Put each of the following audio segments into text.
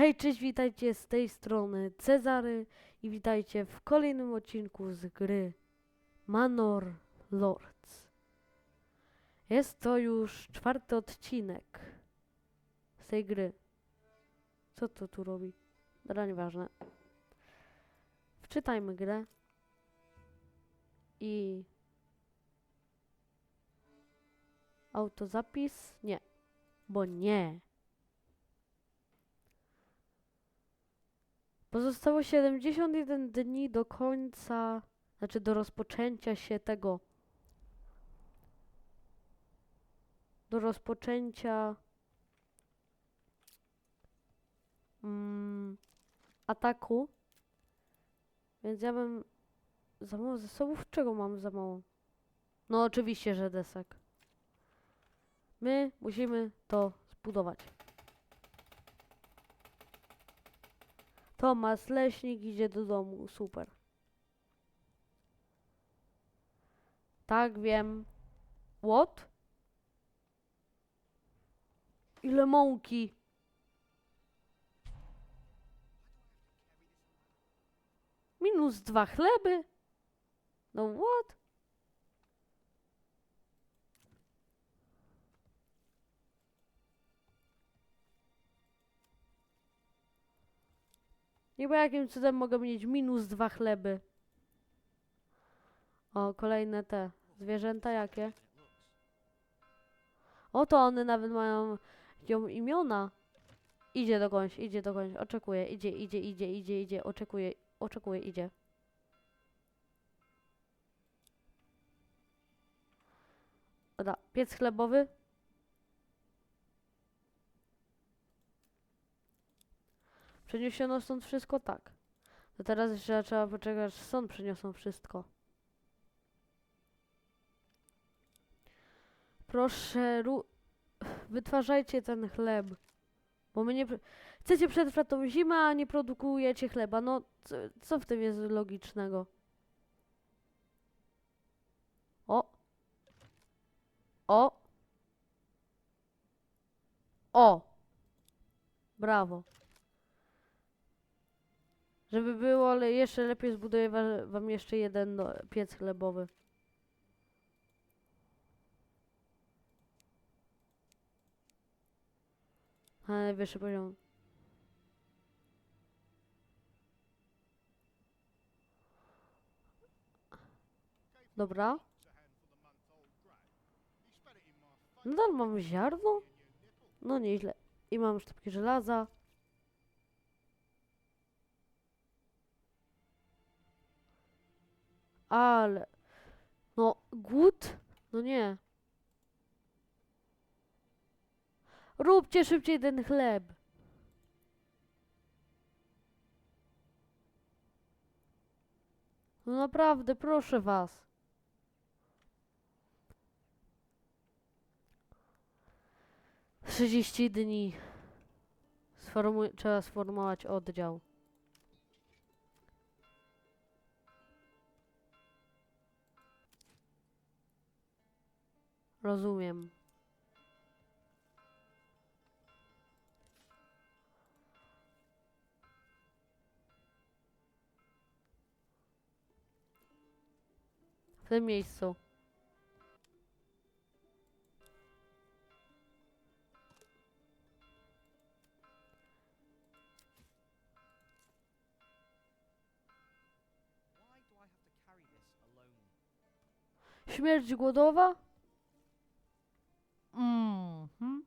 Hej, cześć, witajcie z tej strony Cezary i witajcie w kolejnym odcinku z gry Manor Lords. Jest to już czwarty odcinek z tej gry. Co to tu robi? Dobra, nieważne. Wczytajmy grę i autozapis? Nie, bo nie. Pozostało 71 dni do końca, znaczy do rozpoczęcia się tego. Do rozpoczęcia mm, ataku. Więc ja bym. Za mało zasobów? Czego mam za mało? No, oczywiście, że desek. My musimy to zbudować. Tomasz Leśnik idzie do domu. Super. Tak, wiem. What? Ile mąki? Minus dwa chleby? No what? Niby jakim cudem mogę mieć minus dwa chleby? O, kolejne te zwierzęta jakie? Oto one nawet mają ją imiona. Idzie do końca, idzie do końca, oczekuje, idzie, idzie, idzie, idzie, idzie, oczekuje, oczekuje, idzie. Dobra, piec chlebowy. Przeniesiono stąd wszystko? Tak. To teraz jeszcze trzeba poczekać, aż stąd przeniosą wszystko. Proszę, ru... wytwarzajcie ten chleb. Bo my nie... Chcecie przetrwać tą zimę, a nie produkujecie chleba. No, co, co w tym jest logicznego? O! O! O! Brawo. Żeby było ale jeszcze lepiej zbuduję wa- wam jeszcze jeden no, piec chlebowy. Na najwyższy poziom. Dobra. Nadal mam ziarno? No nieźle. I mam sztabki żelaza. Ale... No, głód? No nie. Róbcie szybciej ten chleb. No naprawdę, proszę was. Trzydzieści dni. Sformuj, trzeba sformułować oddział. Rozumiem. W tym miejscu. Why do Mhm.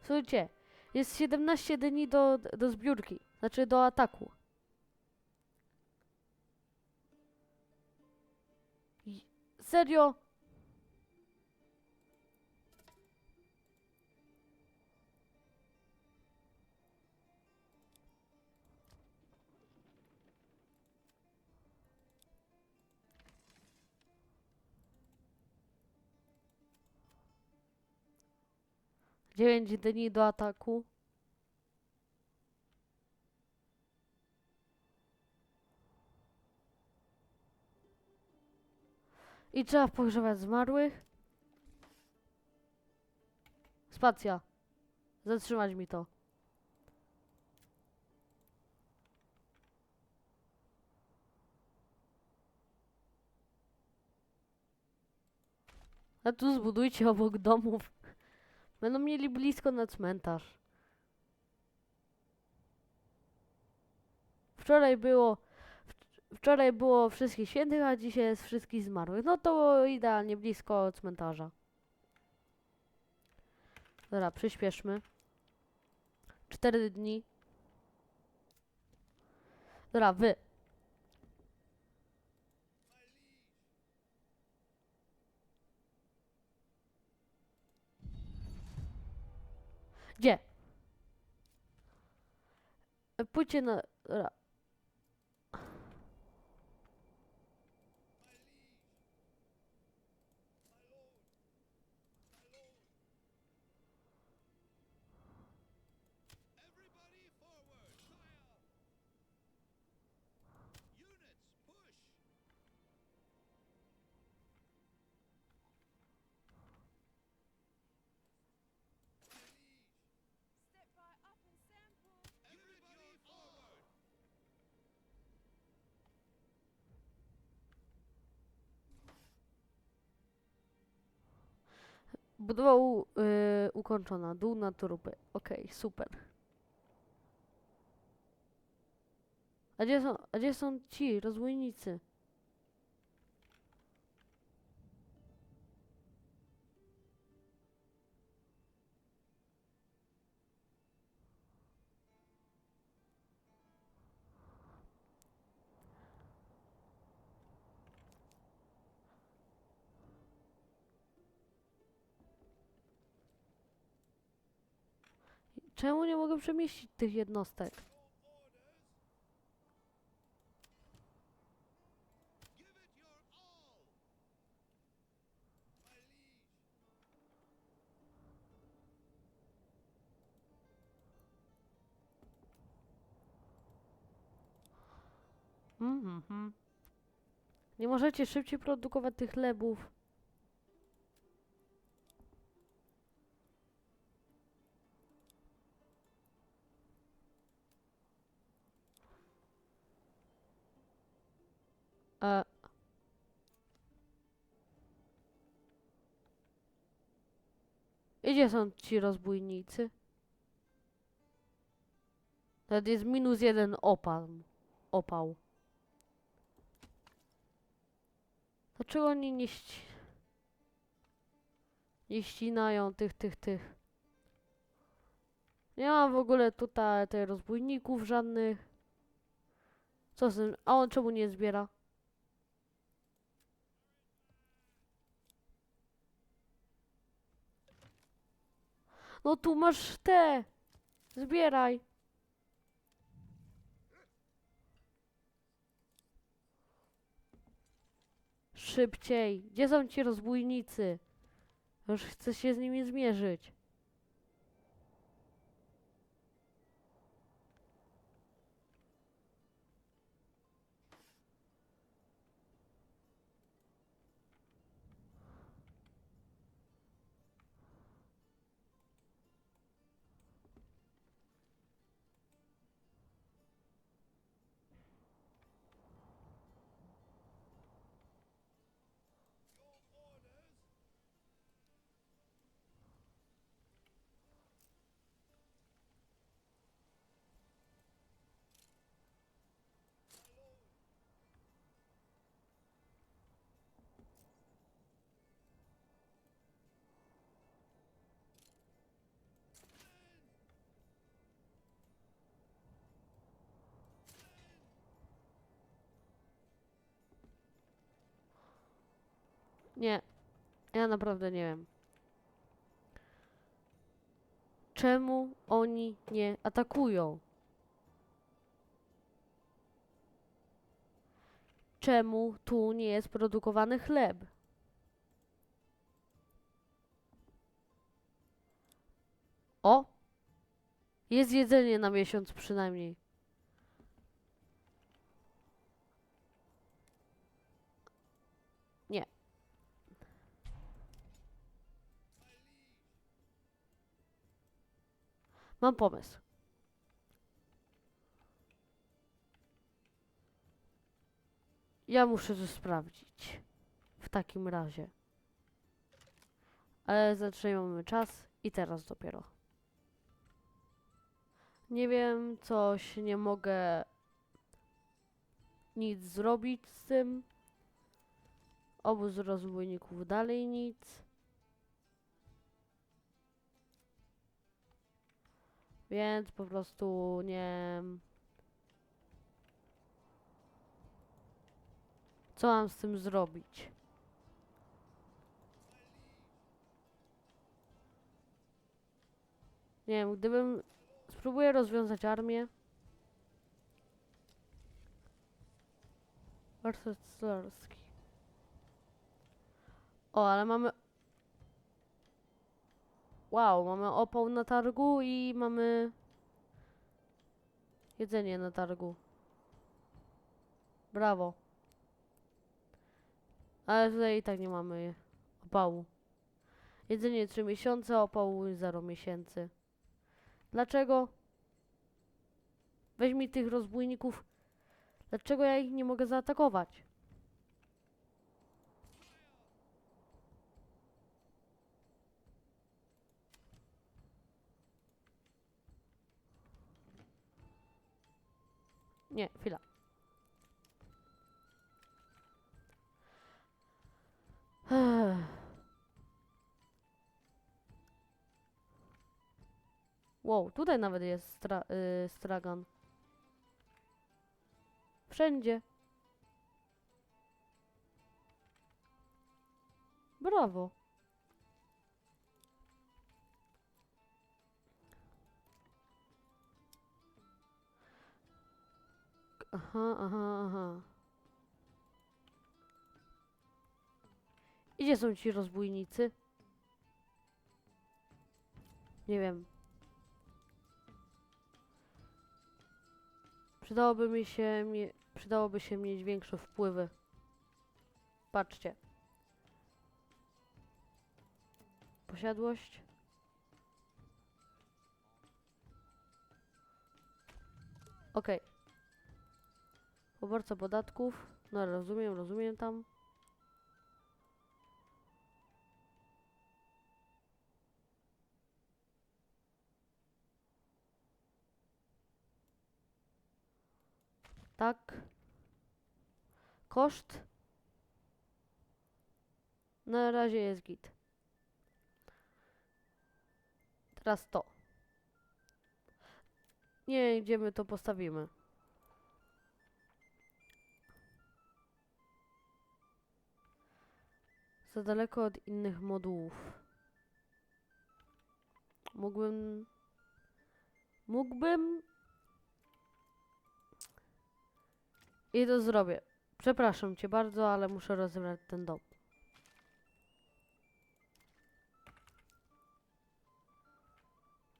Słuchajcie, jest 17 dni do, do zbiórki, znaczy do ataku. Serio? Dziewięć dni do ataku. I trzeba pogrzebać zmarłych. Spacja. Zatrzymać mi to. A tu zbudujcie obok domów. Będą mieli blisko na cmentarz. Wczoraj było. wcz- Wczoraj było wszystkich świętych, a dzisiaj jest wszystkich zmarłych. No to idealnie blisko cmentarza. Dobra, przyspieszmy. Cztery dni. Dobra, wy. Gdzie? E, Pójdźcie na... Budowa u, y, ukończona. Dół na trupy. Okej, super. A gdzie są, a gdzie są ci rozbójnicy? Czemu nie mogę przemieścić tych jednostek? Liege! Mhm. Nie możecie szybciej produkować tych chlebów. Gdzie są ci rozbójnicy? Nawet jest minus jeden opał. Opał. Dlaczego oni nie ści... nie ścinają tych, tych, tych? Nie mam w ogóle tutaj tych rozbójników żadnych. Co z tym? A on czemu nie zbiera? No tu masz te! Zbieraj! Szybciej! Gdzie są ci rozbójnicy? Już chcę się z nimi zmierzyć. Nie. Ja naprawdę nie wiem. Czemu oni nie atakują? Czemu tu nie jest produkowany chleb? O! Jest jedzenie na miesiąc przynajmniej. Mam pomysł. Ja muszę to sprawdzić. W takim razie. Ale zatrzymamy czas i teraz dopiero. Nie wiem, coś nie mogę nic zrobić z tym. Obóz rozbójników dalej nic. Więc po prostu nie. Co mam z tym zrobić? Nie wiem, gdybym. Spróbuję rozwiązać armię. Warszawski. O, ale mamy. Wow, mamy opał na targu i mamy. Jedzenie na targu. Brawo. Ale tutaj i tak nie mamy opału. Jedzenie 3 miesiące, opału 0 miesięcy. Dlaczego? Weź mi tych rozbójników. Dlaczego ja ich nie mogę zaatakować? Nie, chwila. Wow, tutaj nawet jest stra y, stragan. Wszędzie. Brawo. Aha, aha, aha. I Gdzie są ci rozbójnicy? Nie wiem. Przydałoby mi się, mie przydałoby się mieć większe wpływy. Patrzcie. Posiadłość. Okej. Poborca podatków. No rozumiem, rozumiem tam. Tak. Koszt. Na razie jest git. Teraz to. Nie gdzie my to postawimy. Za daleko od innych modułów. Mógłbym... Mógłbym... I to zrobię. Przepraszam cię bardzo, ale muszę rozebrać ten dom.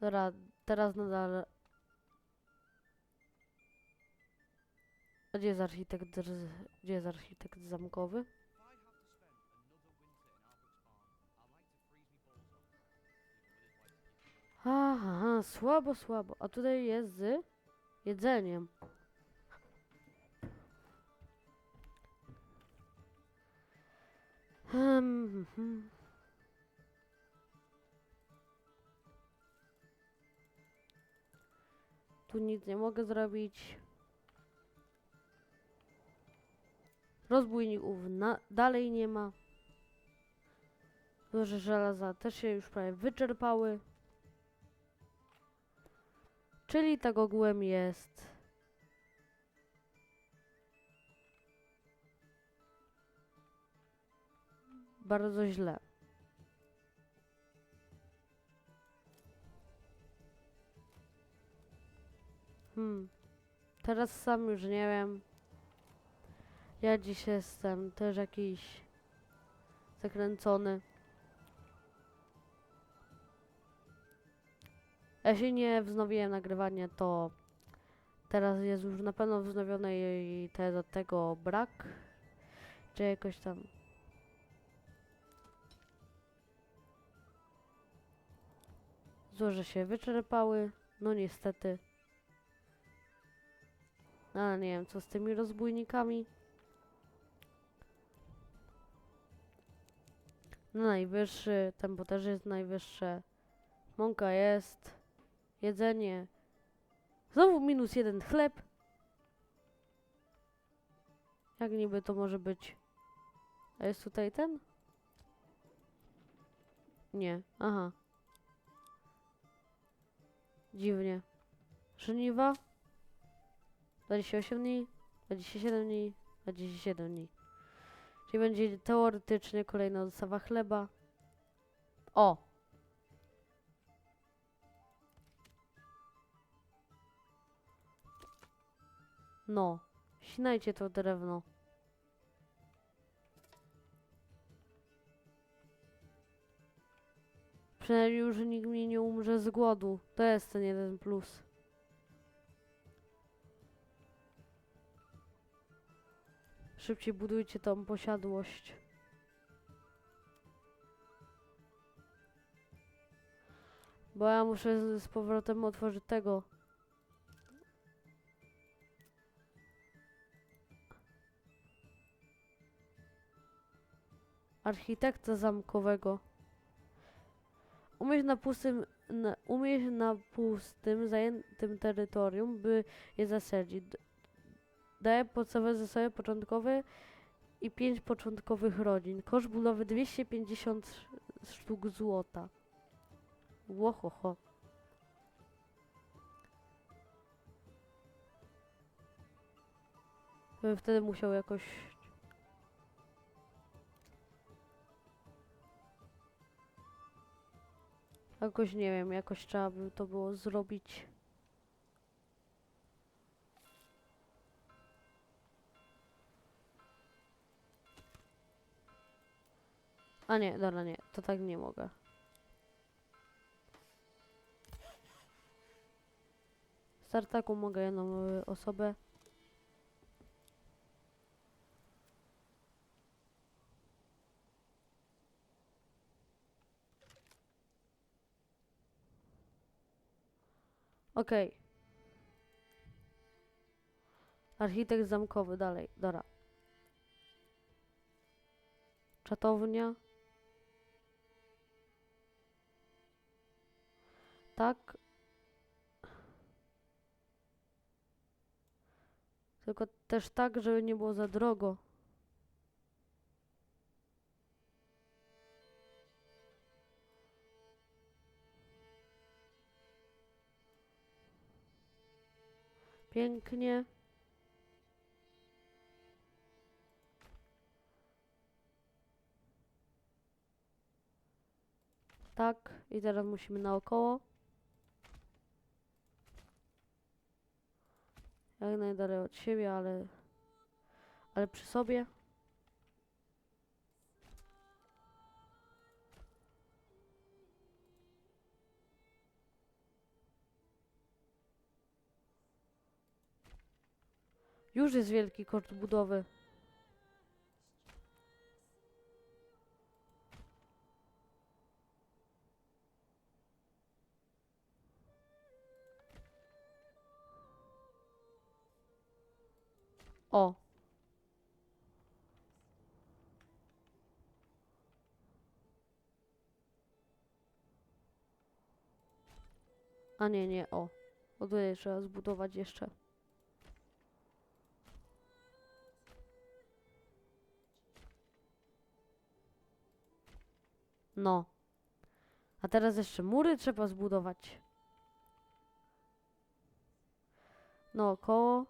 Dobra, teraz nadal... Gdzie jest architekt, gdzie jest architekt zamkowy? Aha, słabo, słabo. A tutaj jest z jedzeniem. Hmm, hmm. Tu nic nie mogę zrobić. Rozbójników dalej nie ma. Złoże żelaza też się już prawie wyczerpały. Czyli tak ogółem jest. Bardzo źle. Hmm. Teraz sam już nie wiem. Ja dziś jestem też jakiś zakręcony. Ja się nie wznowiłem nagrywania, to teraz jest już na pewno wznowione i te, tego brak. Czy jakoś tam. Złoże się wyczerpały. No niestety. Ale nie wiem, co z tymi rozbójnikami. No najwyższy, tempo też jest najwyższe. Mąka jest. Jedzenie. Znowu minus jeden chleb. Jak niby to może być? A jest tutaj ten? Nie. Aha. Dziwnie. Żniwa? 28 dni, 27 dni, 27 dni. Czyli będzie teoretycznie kolejna dostawa chleba. O! No. Ścinajcie to drewno. Przynajmniej już nikt mi nie umrze z głodu. To jest ten jeden plus. Szybciej budujcie tą posiadłość. Bo ja muszę z, z powrotem otworzyć tego. Architekta zamkowego. Umieść na pustym, na, umieść na pustym, zajętym terytorium, by je zasadzić. Daje podstawowe zasoby początkowe i 5 początkowych rodzin. Koszt budowy 250 sz- sztuk złota. Łohoho. Bym wtedy musiał jakoś... Jakoś nie wiem, jakoś trzeba by to było zrobić. A nie, dobra, nie, to tak nie mogę. Startaku mogę jedną y, osobę. Okej. Architekt zamkowy, dalej, dobra. Czatownia. Tak. Tylko też tak, żeby nie było za drogo. Pięknie. Tak, i teraz musimy naokoło. Jak najdalej od siebie, ale... Ale przy sobie. Już jest wielki koszt budowy. O. A nie, nie, o. O tutaj trzeba zbudować jeszcze. No. A teraz jeszcze mury trzeba zbudować. No, koło.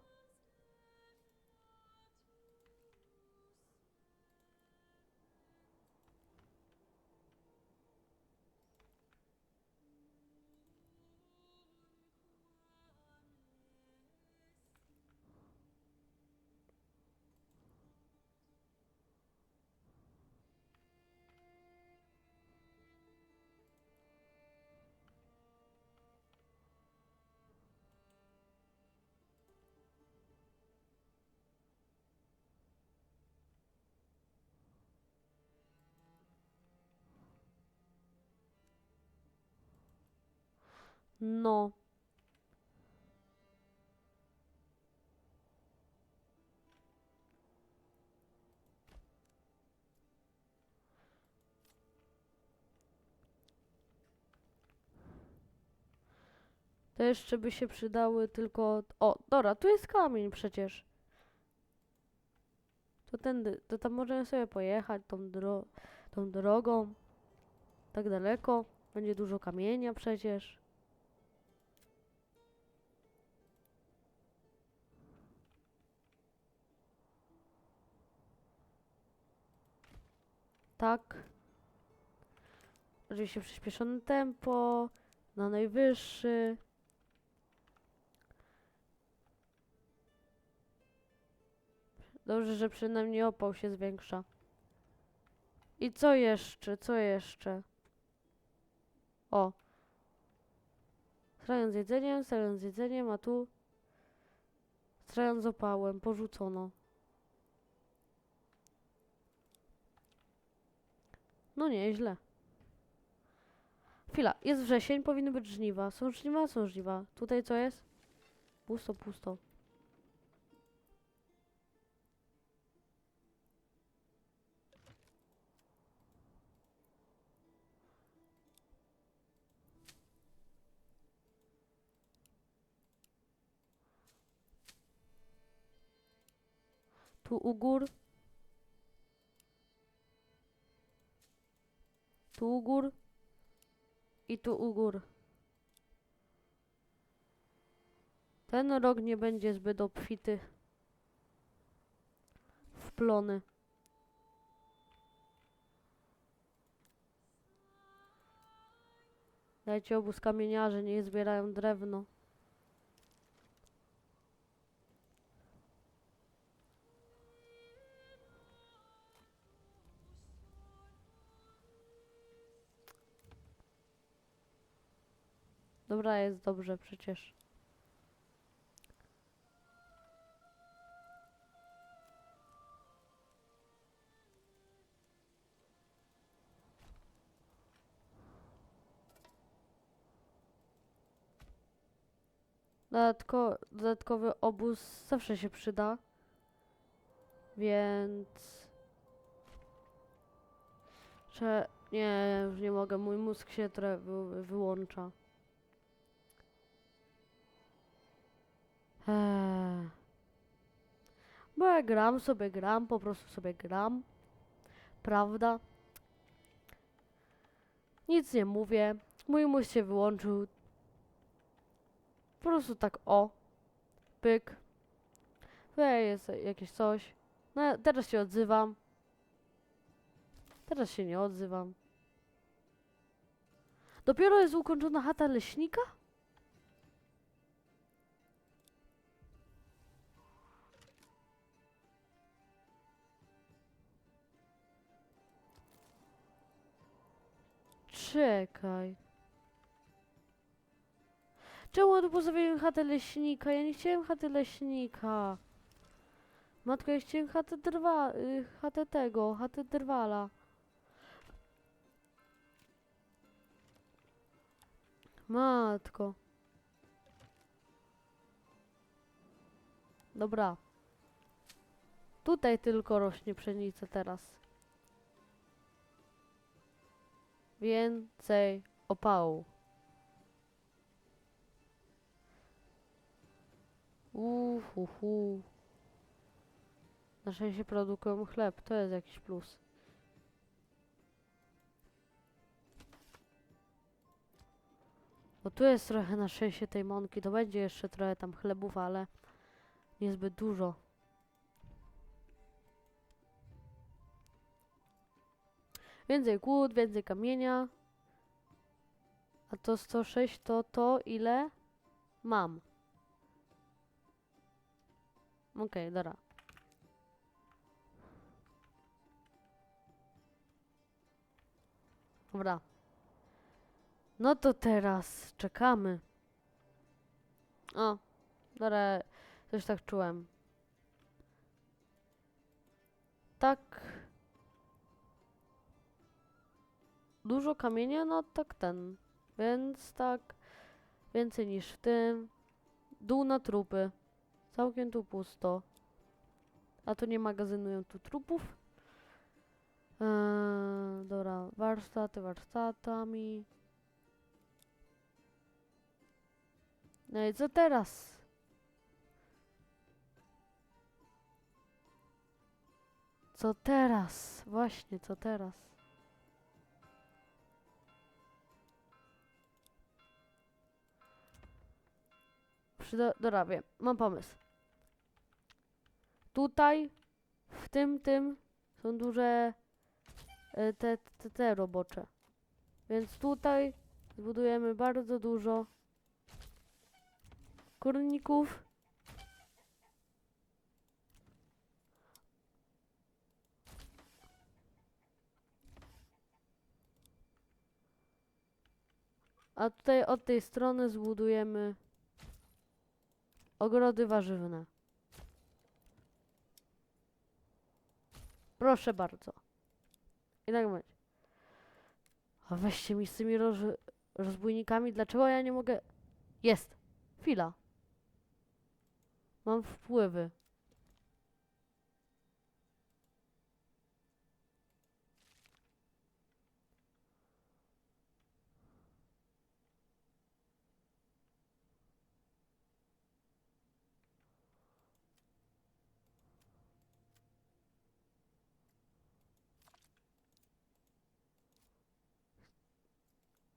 No. To jeszcze by się przydały tylko... O, dobra, tu jest kamień przecież. To tędy, to tam możemy sobie pojechać tą, dro tą drogą. Tak daleko. Będzie dużo kamienia przecież. Tak. Oczywiście przyspieszone tempo, na najwyższy. Dobrze, że przynajmniej opał się zwiększa. I co jeszcze? Co jeszcze? O. Strając jedzeniem, strając jedzeniem, a tu strając opałem, porzucono. No nieźle. Chwila, jest wrzesień, powinny być żniwa. Są żniwa, są żniwa. Tutaj co jest? Pusto, pusto. Tu u gór. Tu u gór. I tu u gór. Ten rok nie będzie zbyt obfity w plony. Dajcie obóz kamieniarzy, niech zbierają drewno. Dobra, jest dobrze przecież. Dodatko, dodatkowy obóz zawsze się przyda. Więc... Że... Nie, już nie mogę. Mój mózg się trochę wy, wyłącza. Eee. Bo ja gram sobie, gram, po prostu sobie gram. Prawda? Nic nie mówię. Mój mózg się wyłączył. Po prostu tak o. Pyk. Tutaj jest jakieś coś. No, teraz się odzywam. Teraz się nie odzywam. Dopiero jest ukończona chata leśnika? Czekaj. Czemu tu pozostawiłem chatę leśnika? Ja nie chciałem chaty leśnika. Matko, ja chciałem chatę drwa... Y, chatę tego, chatę drwala. Matko. Dobra. Tutaj tylko rośnie pszenica teraz. Więcej opału. Uhuhu. Na szczęście produkują chleb, to jest jakiś plus. Bo tu jest trochę na szczęście tej mąki, to będzie jeszcze trochę tam chlebów, ale niezbyt dużo. Więcej kłód, więcej kamienia. A to 106 to to ile mam. Okej, dobra. Dobra. No to teraz czekamy. O, dobra, coś tak czułem. Tak. Dużo kamienia, no tak ten. Więc tak. Więcej niż w tym. Dół na trupy. Całkiem tu pusto. A tu nie magazynują tu trupów. Eee, dobra, warsztaty warsztatami. No i co teraz? Co teraz? Właśnie, co teraz? Przyda... Dobra, wiem. Mam pomysł. Tutaj, w tym, tym są duże e, te, te, te robocze. Więc tutaj zbudujemy bardzo dużo kurników. A tutaj od tej strony zbudujemy ogrody warzywne. Proszę bardzo. I tak będzie. A weźcie mi z tymi roz, rozbójnikami. Dlaczego ja nie mogę... Jest. Chwila. Mam wpływy.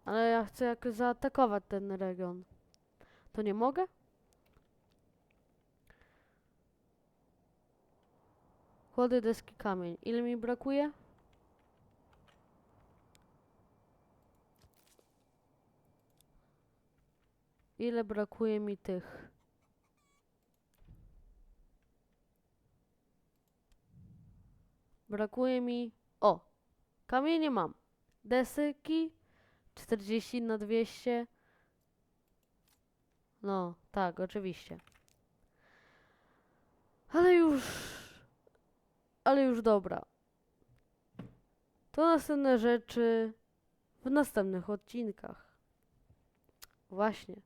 Ale ja chcę jakoś zaatakować ten region. To nie mogę? Kłody, deski, kamień. Ile mi brakuje? Ile brakuje mi tych? Brakuje mi... O! Kamienie mam. Desyki 40 na 200. No, tak, oczywiście. Ale już. Ale już dobra. To następne rzeczy w następnych odcinkach. Właśnie.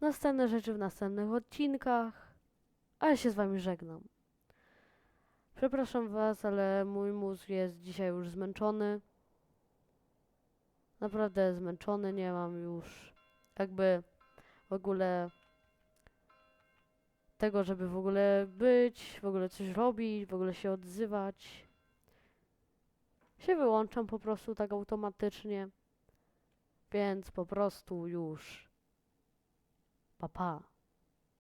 Następne rzeczy w następnych odcinkach. A ja się z wami żegnam. Przepraszam was, ale mój mózg jest dzisiaj już zmęczony. Naprawdę zmęczony, nie mam już jakby w ogóle tego, żeby w ogóle być, w ogóle coś robić, w ogóle się odzywać. Się wyłączam po prostu tak automatycznie. Więc po prostu już. Pa pa.